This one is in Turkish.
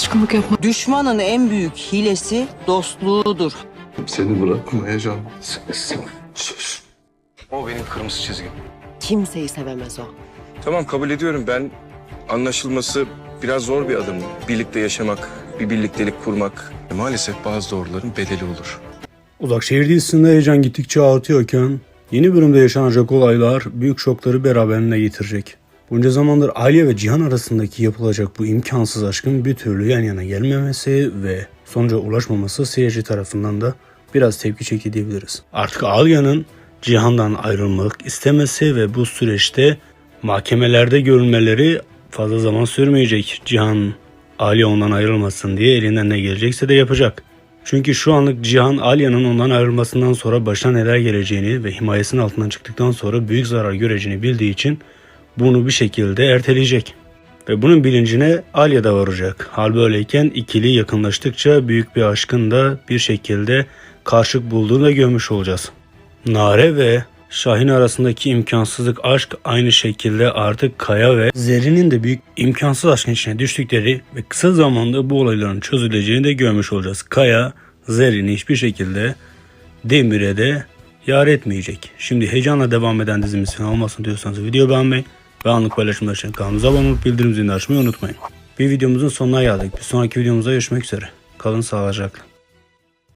Şaşkınlık yapma. Düşmanın en büyük hilesi dostluğudur. Seni bırakmayacağım. Söz. O benim kırmızı çizgim. Kimseyi sevemez o. Tamam kabul ediyorum ben anlaşılması biraz zor bir adım. Birlikte yaşamak, bir birliktelik kurmak. E, Maalesef bazı doğruların bedeli olur. Uzak şehir dizisinde heyecan gittikçe artıyorken yeni bölümde yaşanacak olaylar büyük şokları beraberinde getirecek. Bunca zamandır Aliye ve Cihan arasındaki yapılacak bu imkansız aşkın bir türlü yan yana gelmemesi ve sonuca ulaşmaması seyirci tarafından da biraz tepki çekti diyebiliriz. Artık Alya'nın Cihan'dan ayrılmak istemesi ve bu süreçte mahkemelerde görülmeleri fazla zaman sürmeyecek. Cihan Aliye ondan ayrılmasın diye elinden ne gelecekse de yapacak. Çünkü şu anlık Cihan Alya'nın ondan ayrılmasından sonra başına neler geleceğini ve himayesinin altından çıktıktan sonra büyük zarar göreceğini bildiği için bunu bir şekilde erteleyecek. Ve bunun bilincine Alya da varacak. Hal böyleyken ikili yakınlaştıkça büyük bir aşkın da bir şekilde karşılık bulduğunu da görmüş olacağız. Nare ve Şahin arasındaki imkansızlık aşk aynı şekilde artık Kaya ve Zerrin'in de büyük imkansız aşkın içine düştükleri ve kısa zamanda bu olayların çözüleceğini de görmüş olacağız. Kaya Zerrin'i hiçbir şekilde Demir'e de yar etmeyecek. Şimdi heyecanla devam eden dizimiz falan olmasın diyorsanız video beğenmeyi ve anlık paylaşımlar için kanalımıza abone olup bildirim zilini açmayı unutmayın. Bir videomuzun sonuna geldik. Bir sonraki videomuzda görüşmek üzere. Kalın sağlıcakla.